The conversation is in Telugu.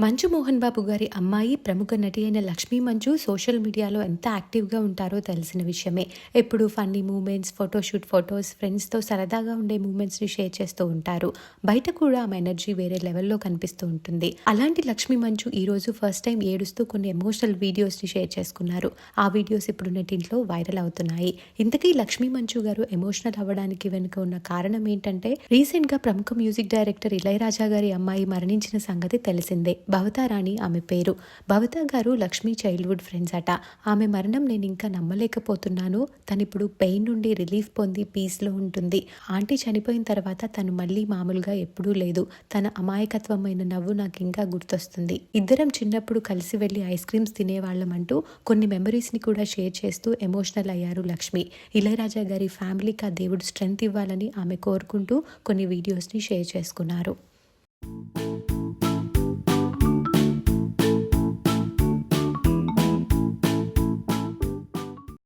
మంచు మోహన్ బాబు గారి అమ్మాయి ప్రముఖ నటి అయిన లక్ష్మీ మంచు సోషల్ మీడియాలో ఎంత యాక్టివ్గా ఉంటారో తెలిసిన విషయమే. ఎప్పుడు ఫన్నీ మూమెంట్స్ ఫోటోషూట్ ఫొటోస్ ఫ్రెండ్స్తో సరదాగా ఉండే మూమెంట్స్ని షేర్ చేస్తూ ఉంటారు. బయట కూడా ఆమె ఎనర్జీ వేరే లెవెల్లో కనిపిస్తూ ఉంటుంది. అలాంటి లక్ష్మీ మంచు ఈ రోజు ఫస్ట్ టైం ఏడుస్తూ కొన్ని ఎమోషనల్ వీడియోస్ని షేర్ చేసుకున్నారు. ఆ వీడియోస్ ఇప్పుడు నెటింట్లో వైరల్ అవుతున్నాయి. ఇంతకీ లక్ష్మీ మంచు గారు ఎమోషనల్ అవ్వడానికి వెనుక ఉన్న కారణం ఏంటంటే రీసెంట్గా ప్రముఖ మ్యూజిక్ డైరెక్టర్ ఇళయరాజా గారి అమ్మాయి మరణించిన సంగతి తెలిసిందే. భవతారాణి ఆమె పేరు. భవతా గారు లక్ష్మీ చైల్డ్హుడ్ ఫ్రెండ్స్ అట. ఆమె మరణం నేను ఇంకా నమ్మలేకపోతున్నాను. తనిప్పుడు పెయిన్ నుండి రిలీఫ్ పొంది పీస్లో ఉంటుంది. ఆంటీ చనిపోయిన తర్వాత తను మళ్ళీ మామూలుగా ఎప్పుడూ లేదు. తన అమాయకత్వమైన నవ్వు నాకు ఇంకా గుర్తొస్తుంది. ఇద్దరం చిన్నప్పుడు కలిసి వెళ్ళి ఐస్ క్రీమ్స్ తినేవాళ్ళం అంటూ కొన్ని మెమరీస్ని కూడా షేర్ చేస్తూ ఎమోషనల్ అయ్యారు లక్ష్మి. ఇళయరాజా గారి ఫ్యామిలీకి ఆ దేవుడు స్ట్రెంగ్త్ ఇవ్వాలని ఆమె కోరుకుంటూ కొన్ని వీడియోస్ని షేర్ చేసుకున్నారు.